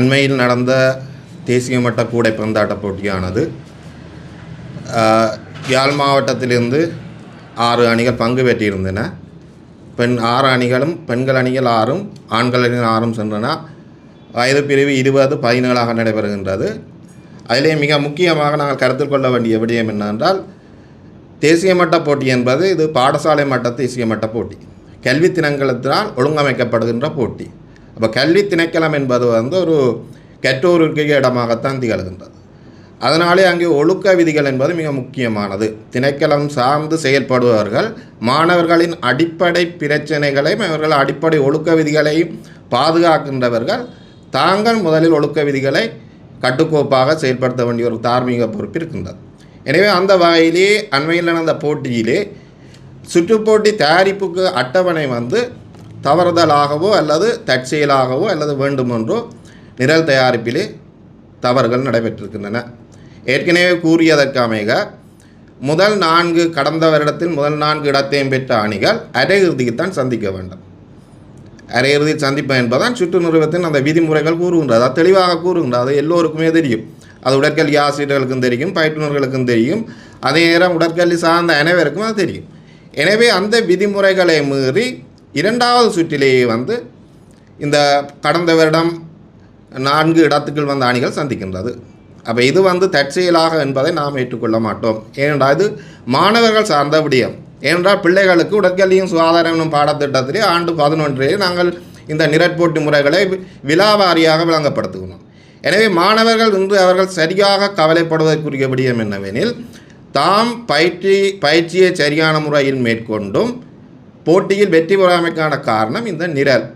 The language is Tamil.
அண்மையில் நடந்த தேசிய மட்ட கூடை பந்தாட்ட போட்டியானது யாழ் மாவட்டத்திலிருந்து ஆறு அணிகள் பங்கு பெற்றிருந்தன. பெண் ஆறு அணிகளும் பெண்கள் அணிகள் ஆறும் ஆண்கள் அணிகள் ஆறும் சென்றன. வயது பிரிவு இருபது பதினேழாக நடைபெறுகின்றது. அதிலே மிக முக்கியமாக நாங்கள் கருத்தில் கொள்ள வேண்டிய விடயம் என்னென்றால் தேசிய மட்ட போட்டி என்பது இது பாடசாலை மட்ட தேசிய மட்ட போட்டி. கல்வி தினங்களத்தினால் ஒழுங்கமைக்கப்படுகின்ற போட்டி. அப்போ கல்வி திணைக்களம் என்பது வந்து ஒரு கற்றோருக்கு இடமாகத்தான் திகழ்கின்றது. அதனாலே அங்கே ஒழுக்க விதிகள் என்பது மிக முக்கியமானது. திணைக்களம் சார்ந்து செயல்படுபவர்கள் மாணவர்களின் அடிப்படை பிரச்சனைகளையும் அவர்கள் அடிப்படை ஒழுக்க விதிகளையும் பாதுகாக்கின்றவர்கள் தாங்கள் முதலில் ஒழுக்க விதிகளை கட்டுக்கோப்பாக செயல்படுத்த வேண்டிய ஒரு தார்மீக பொறுப்பு இருக்கின்றது. எனவே அந்த வகையிலே அண்மையில் நடந்த போட்டியிலே சுற்றுப்போட்டி தயாரிப்புக்கு அட்டவணை வந்து தவறுதலாகவோ அல்லது தற்செயலாகவோ அல்லது வேண்டுமென்றோ நிரல் தயாரிப்பிலே தவறுகள் நடைபெற்றிருக்கின்றன. ஏற்கனவே கூறியதற்கு முதல் நான்கு கடந்த வருடத்தில் முதல் நான்கு இடத்தையும் பெற்ற அணிகள் அரையிறுதிக்குத்தான் சந்திக்க வேண்டும். அரையிறுதியில் சந்திப்பு என்பதுதான் சுற்று நிறுவனத்தின் அந்த விதிமுறைகள் கூறுகின்றது. அது தெளிவாக கூறுகின்றது. அது எல்லோருக்குமே தெரியும். அது உடற்கல்வி ஆசிரியர்களுக்கும் தெரியும் பயிற்றுநர்களுக்கும் தெரியும். அதே நேரம் உடற்கல்வி சார்ந்த அனைவருக்கும் அது தெரியும். எனவே அந்த விதிமுறைகளை மீறி இரண்டாவது சுற்றிலேயே வந்து இந்த கடந்த வருடம் நான்கு இடத்துக்குள் வந்த அணிகள் சந்திக்கின்றது. அப்போ இது வந்து தற்செயலாக என்பதை நாம் ஏற்றுக்கொள்ள மாட்டோம். ஏனென்றால் இது மாணவர்கள் சார்ந்த விடயம். ஏனென்றால் பிள்ளைகளுக்கு உடற்கல்வியும் சுகாதாரம் என்னும் பாடத்திட்டத்திலே ஆண்டு பதினொன்றிலே நாங்கள் இந்த நிரட்போட்டி முறைகளை விழாவாரியாக விலாவாரியாக விளங்கப்படுத்துகிறோம். எனவே மாணவர்கள் இன்று அவர்கள் சரியாக கவலைப்படுவதற்குரிய விடயம் என்னவெனில் தாம் பயிற்சி பயிற்சியை சரியான முறையில் மேற்கொண்டும் போட்டியில் வெற்றி பெறாமைக்கான காரணம் இந்த நிரல்.